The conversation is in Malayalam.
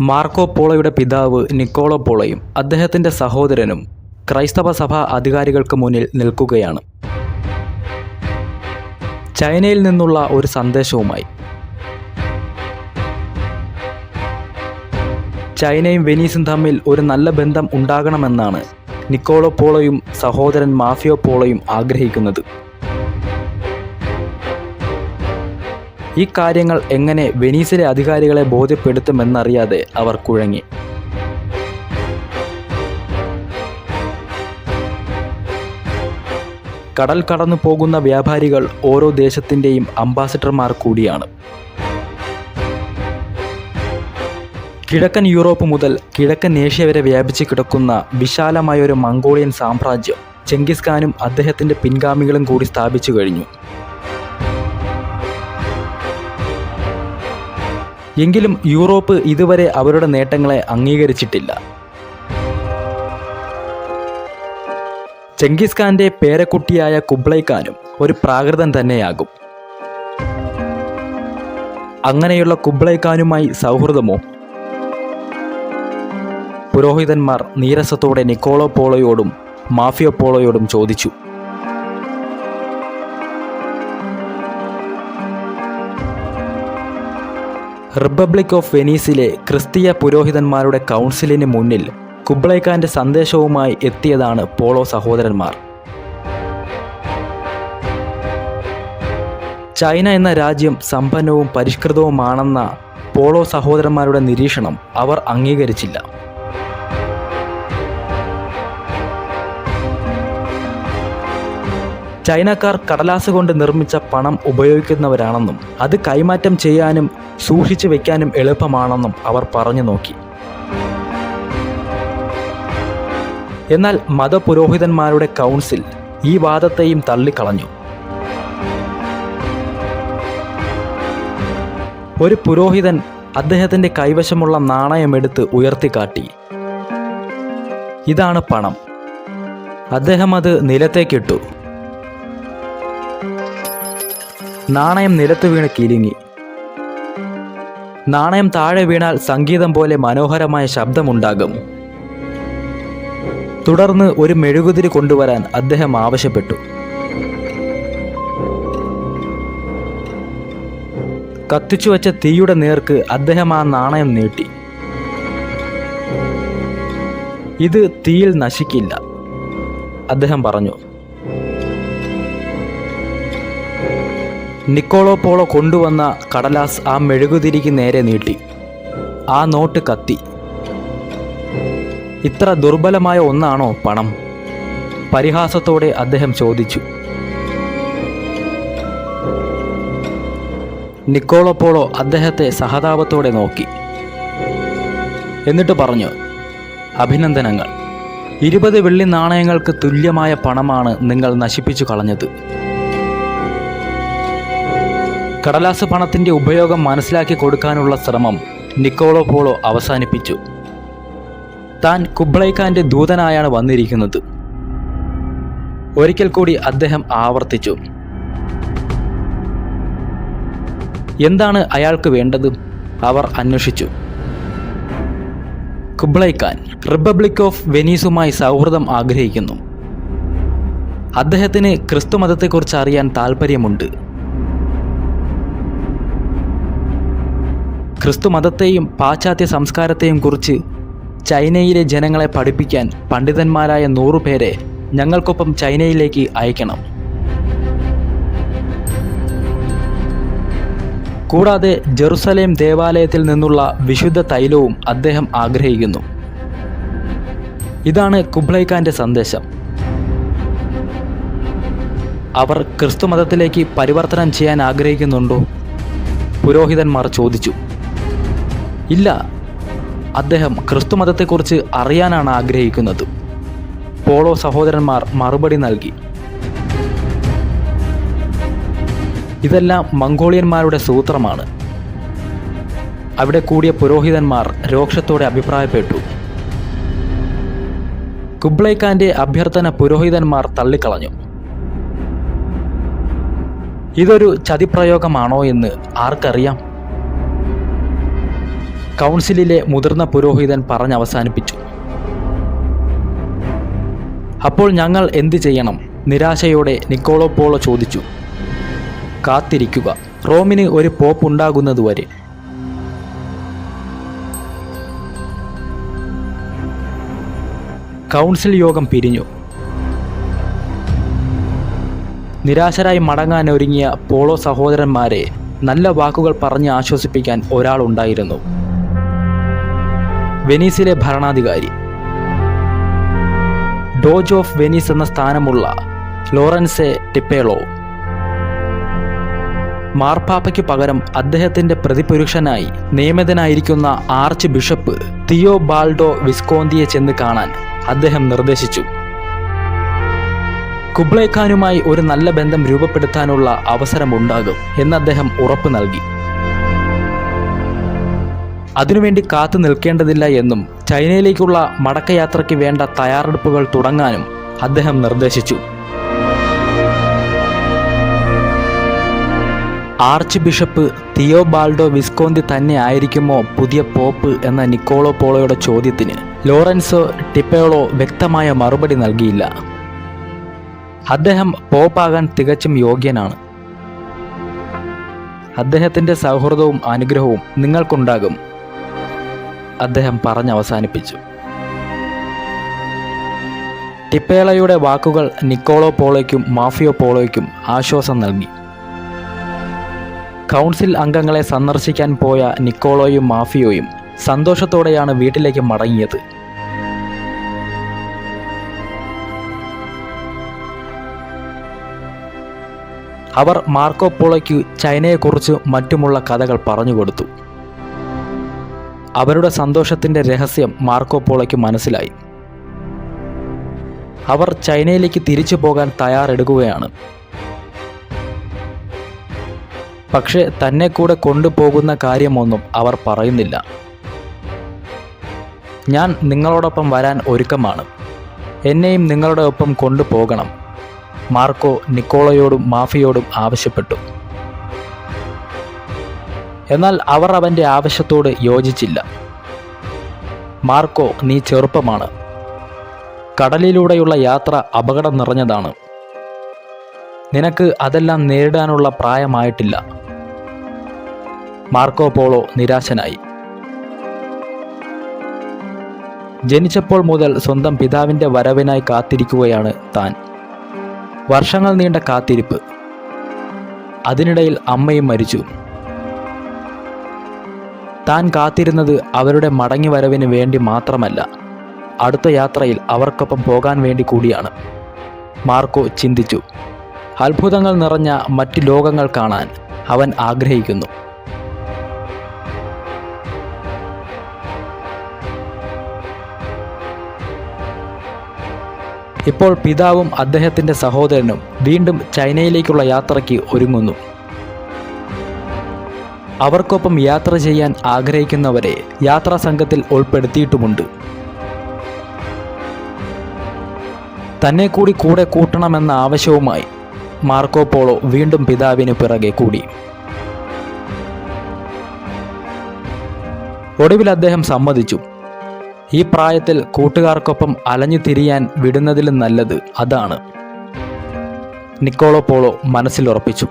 മാർക്കോ പോളോയുടെ പിതാവ് നിക്കോളോ പോളയും അദ്ദേഹത്തിന്റെ സഹോദരനും ക്രൈസ്തവ സഭാ അധികാരികൾക്ക് മുന്നിൽ നിൽക്കുകയാണ്. ചൈനയിൽ നിന്നുള്ള ഒരു സന്ദേശവുമായി. ചൈനയും വെനീസും തമ്മിൽ ഒരു നല്ല ബന്ധം ഉണ്ടാകണമെന്നാണ് നിക്കോളോ പോളോയും സഹോദരൻ മാഫിയോ പോളോയും ആഗ്രഹിക്കുന്നത്. ഈ കാര്യങ്ങൾ എങ്ങനെ വെനീസിലെ അധികാരികളെ ബോധ്യപ്പെടുത്തുമെന്നറിയാതെ അവർ കുഴങ്ങി. കടൽ കടന്നു പോകുന്ന വ്യാപാരികൾ ഓരോ ദേശത്തിന്റെയും അംബാസിഡർമാർ കൂടിയാണ്. കിഴക്കൻ യൂറോപ്പ് മുതൽ കിഴക്കൻ ഏഷ്യ വരെ വ്യാപിച്ചു കിടക്കുന്ന വിശാലമായ ഒരു മംഗോളിയൻ സാമ്രാജ്യം ചെങ്കിസ് ഖാനും അദ്ദേഹത്തിന്റെ പിൻഗാമികളും കൂടി സ്ഥാപിച്ചു കഴിഞ്ഞു. എങ്കിലും യൂറോപ്പ് ഇതുവരെ അവരുടെ നേട്ടങ്ങളെ അംഗീകരിച്ചിട്ടില്ല. ചെങ്കിസ് ഖാന്റെ പേരക്കുട്ടിയായ കുബ്ലൈ ഖാനും ഒരു പ്രാകൃതൻ തന്നെയാകും. അങ്ങനെയുള്ള കുബ്ലൈ ഖാനുമായി സൗഹൃദമോ? പുരോഹിതന്മാർ നീരസത്തോടെ നിക്കോളോ പോളോയോടും മാഫിയോ പോളോയോടും ചോദിച്ചു. റിപ്പബ്ലിക് ഓഫ് വെനീസിലെ ക്രിസ്തീയ പുരോഹിതന്മാരുടെ കൗൺസിലിന് മുന്നിൽ കുബ്ലൈഖാന്റെ സന്ദേശവുമായി എത്തിയതാണ് പോളോ സഹോദരന്മാർ. ചൈന എന്ന രാജ്യം സമ്പന്നവും പരിഷ്കൃതവുമാണെന്ന പോളോ സഹോദരന്മാരുടെ നിരീക്ഷണം അവർ അംഗീകരിച്ചില്ല. ചൈനക്കാർ കടലാസ് കൊണ്ട് നിർമ്മിച്ച പണം ഉപയോഗിക്കുന്നവരാണെന്നും അത് കൈമാറ്റം ചെയ്യാനും സൂക്ഷിച്ചു വെക്കാനും എളുപ്പമാണെന്നും അവർ പറഞ്ഞു നോക്കി. എന്നാൽ മതപുരോഹിതന്മാരുടെ കൗൺസിൽ ഈ വാദത്തെയും തള്ളിക്കളഞ്ഞു. ഒരു പുരോഹിതൻ അദ്ദേഹത്തിന്റെ കൈവശമുള്ള നാണയമെടുത്ത് ഉയർത്തിക്കാട്ടി. ഇതാണ് പണം. അദ്ദേഹം അത് നിലത്തേക്കിട്ടു. നാണയം നിലത്ത് വീണ് കിലുങ്ങി. നാണയം താഴെ വീണാൽ സംഗീതം പോലെ മനോഹരമായ ശബ്ദമുണ്ടാകും. തുടർന്ന് ഒരു മെഴുകുതിരി കൊണ്ടുവരാൻ അദ്ദേഹം ആവശ്യപ്പെട്ടു. കത്തിച്ചു വച്ച തീയുടെ നേർക്ക് അദ്ദേഹം ആ നാണയം നീട്ടി. ഇത് തീയിൽ നശിക്കില്ല അദ്ദേഹം പറഞ്ഞു. നിക്കോളോ പോളോ കൊണ്ടുവന്ന കടലാസ് ആ മെഴുകുതിരിക്ക് നേരെ നീട്ടി. ആ നോട്ട് കത്തി. ഇത്ര ദുർബലമായ ഒന്നാണോ പണം? പരിഹാസത്തോടെ അദ്ദേഹം ചോദിച്ചു. നിക്കോളോ പോളോ അദ്ദേഹത്തെ സഹതാപത്തോടെ നോക്കി. എന്നിട്ട് പറഞ്ഞു അഭിനന്ദനങ്ങൾ. ഇരുപത് വെള്ളി നാണയങ്ങൾക്ക് തുല്യമായ പണമാണ് നിങ്ങൾ നശിപ്പിച്ചു കളഞ്ഞത്. കടലാസ് പണത്തിന്റെ ഉപയോഗം മനസ്സിലാക്കി കൊടുക്കാനുള്ള ശ്രമം നിക്കോളോ പോളോ അവസാനിപ്പിച്ചു. താൻ കുബ്ലൈഖാന്റെ ദൂതനായാണ് വന്നിരിക്കുന്നത്. ഒരിക്കൽ കൂടി അദ്ദേഹം ആവർത്തിച്ചു. എന്താണ് അയാൾക്ക് വേണ്ടത്? അവർ അന്വേഷിച്ചു. കുബ്ലൈഖാൻ റിപ്പബ്ലിക് ഓഫ് വെനീസുമായി സൗഹൃദം ആഗ്രഹിക്കുന്നു. അദ്ദേഹത്തിന് ക്രിസ്തുമതത്തെക്കുറിച്ച് അറിയാൻ താല്പര്യമുണ്ട് ക്രിസ്തുമതത്തെയും പാശ്ചാത്യ സംസ്കാരത്തെയും കുറിച്ച് ചൈനയിലെ ജനങ്ങളെ പഠിപ്പിക്കാൻ പണ്ഡിതന്മാരായ നൂറുപേരെ ഞങ്ങൾക്കൊപ്പം ചൈനയിലേക്ക് അയക്കണം. കൂടാതെ ജെറുസലേം ദേവാലയത്തിൽ നിന്നുള്ള വിശുദ്ധ തൈലവും അദ്ദേഹം ആഗ്രഹിക്കുന്നു. ഇതാണ് കുബ്ലൈഖാന്റെ സന്ദേശം. അവർ ക്രിസ്തുമതത്തിലേക്ക് പരിവർത്തനം ചെയ്യാൻ ആഗ്രഹിക്കുന്നുണ്ടോ? പുരോഹിതന്മാർ ചോദിച്ചു. ഇല്ല. അദ്ദേഹം ക്രിസ്തുമതത്തെക്കുറിച്ച് അറിയാനാണ് ആഗ്രഹിക്കുന്നത്. പോളോ സഹോദരന്മാർ മറുപടി നൽകി. ഇതെല്ലാം മംഗോളിയന്മാരുടെ സൂത്രമാണ്. അവിടെ കൂടിയ പുരോഹിതന്മാർ രോക്ഷത്തോടെ അഭിപ്രായപ്പെട്ടു. കുബ്ലൈഖാന്റെ അഭ്യർത്ഥന പുരോഹിതന്മാർ തള്ളിക്കളഞ്ഞു. ഇതൊരു ചതിപ്രയോഗമാണോ എന്ന് ആർക്കറിയാം? കൗൺസിലിലെ മുതിർന്ന പുരോഹിതൻ പറഞ്ഞവസാനിപ്പിച്ചു അപ്പോൾ ഞങ്ങൾ എന്തു ചെയ്യണം? നിരാശയോടെ നിക്കോളോ പോളോ ചോദിച്ചു. കാത്തിരിക്കുക. റോമിന് ഒരു പോപ്പ് ഉണ്ടാകുന്നതുവരെ കൗൺസിൽ യോഗം പിരിഞ്ഞു. നിരാശരായി മടങ്ങാൻ ഒരുങ്ങിയ പോളോ സഹോദരന്മാരെ നല്ല വാക്കുകൾ പറഞ്ഞ് ആശ്വസിപ്പിക്കാൻ ഒരാളുണ്ടായിരുന്നു വെനീസിലെ ഭരണാധികാരി. ഡോജ് ഓഫ് വെനീസ് എന്ന സ്ഥാനമുള്ള ലോറൻസെ ടിപ്പേളോ. മാർപ്പാപ്പയ്ക്ക് പകരം അദ്ദേഹത്തിന്റെ പ്രതിപുരുഷനായി നിയമിതനായിരിക്കുന്ന ആർച്ച് ബിഷപ്പ് തിയോ ബാൾഡോ വിസ്കോന്തിയെ ചെന്ന് കാണാൻ അദ്ദേഹം നിർദ്ദേശിച്ചു. കുബ്ലൈഖാനുമായി ഒരു നല്ല ബന്ധം രൂപപ്പെടുത്താനുള്ള അവസരമുണ്ടാകും എന്ന് അദ്ദേഹം ഉറപ്പു നൽകി. അതിനുവേണ്ടി കാത്തു നിൽക്കേണ്ടതില്ല എന്നും ചൈനയിലേക്കുള്ള മടക്കയാത്രയ്ക്ക് വേണ്ട തയ്യാറെടുപ്പുകൾ തുടങ്ങാനും അദ്ദേഹം നിർദ്ദേശിച്ചു. ആർച്ച് ബിഷപ്പ് തിയോ ബാൾഡോ വിസ്കോന്തി തന്നെ ആയിരിക്കുമോ പുതിയ പോപ്പ് എന്ന നിക്കോളോ പോളോയുടെ ചോദ്യത്തിന് ലോറൻസോ ടിപ്പയോളോ വ്യക്തമായ മറുപടി നൽകിയില്ല. അദ്ദേഹം പോപ്പാകാൻ തികച്ചും യോഗ്യനാണ്. അദ്ദേഹത്തിന്റെ സൗഹൃദവും അനുഗ്രഹവും നിങ്ങൾക്കുണ്ടാകും. അദ്ദേഹം പറഞ്ഞവസാനിപ്പിച്ചു. ടിപ്പേളയുടെ വാക്കുകൾ നിക്കോളോ പോളോയ്ക്കും മാഫിയോ പോളോയ്ക്കും ആശ്വാസം നൽകി. കൗൺസിൽ അംഗങ്ങളെ സന്ദർശിക്കാൻ പോയ നിക്കോളോയും മാഫിയോയും സന്തോഷത്തോടെയാണ് വീട്ടിലേക്ക് മടങ്ങിയത്. അവർ മാർക്കോ പോളോയ്ക്ക് ചൈനയെക്കുറിച്ച് മറ്റുമുള്ള കഥകൾ പറഞ്ഞുകൊടുത്തു അവരുടെ സന്തോഷത്തിന്റെ രഹസ്യം മാർക്കോ പോളയ്ക്ക് മനസ്സിലായി. അവർ ചൈനയിലേക്ക് തിരിച്ചു പോകാൻ തയ്യാറെടുക്കുകയാണ്. പക്ഷേ തന്നെ കൂടെ കൊണ്ടുപോകുന്ന കാര്യമൊന്നും അവർ പറയുന്നില്ല. ഞാൻ നിങ്ങളോടൊപ്പം വരാൻ ഒരുക്കമാണ്. എന്നെയും നിങ്ങളുടെ ഒപ്പം കൊണ്ടുപോകണം. മാർക്കോ നിക്കോളയോടും മാഫിയോടും ആവശ്യപ്പെട്ടു. എന്നാൽ അവർ അവന്റെ ആവശ്യത്തോട് യോജിച്ചില്ല. മാർക്കോ നീ ചെറുപ്പമാണ്. കടലിലൂടെയുള്ള യാത്ര അപകടം നിറഞ്ഞതാണ്. നിനക്ക് അതെല്ലാം നേരിടാനുള്ള പ്രായമായിട്ടില്ല. മാർക്കോ പോളോ നിരാശനായി. ജനിച്ചപ്പോൾ മുതൽ സ്വന്തം പിതാവിന്റെ വരവിനായി കാത്തിരിക്കുകയാണ് താൻ. വർഷങ്ങൾ നീണ്ട കാത്തിരിപ്പ്. അതിനിടയിൽ അമ്മയും മരിച്ചു. താൻ കാത്തിരുന്നത് അവരുടെ മടങ്ങി വരവിന് വേണ്ടി മാത്രമല്ല അടുത്ത യാത്രയിൽ അവർക്കൊപ്പം പോകാൻ വേണ്ടി കൂടിയാണ്. മാർക്കോ ചിന്തിച്ചു. അത്ഭുതങ്ങൾ നിറഞ്ഞ മറ്റ് ലോകങ്ങൾ കാണാൻ അവൻ ആഗ്രഹിക്കുന്നു. ഇപ്പോൾ പിതാവും അദ്ദേഹത്തിന്റെ സഹോദരനും വീണ്ടും ചൈനയിലേക്കുള്ള യാത്രയ്ക്ക് ഒരുങ്ങുന്നു. അവർക്കൊപ്പം യാത്ര ചെയ്യാൻ ആഗ്രഹിക്കുന്നവരെ യാത്രാ സംഘത്തിൽ ഉൾപ്പെടുത്തിയിട്ടുമുണ്ട്. തന്നെ കൂടി കൂടെ കൂട്ടണമെന്ന ആവശ്യവുമായി മാർക്കോ പോളോ വീണ്ടും പിതാവിന് പിറകെ കൂടി. ഒടുവിൽ അദ്ദേഹം സമ്മതിച്ചു. ഈ പ്രായത്തിൽ കൂട്ടുകാർക്കൊപ്പം അലഞ്ഞു തിരിയാൻ വിടുന്നതിലും നല്ലത് അതാണ്. Niccolo Polo മനസ്സിലുറപ്പിച്ചു.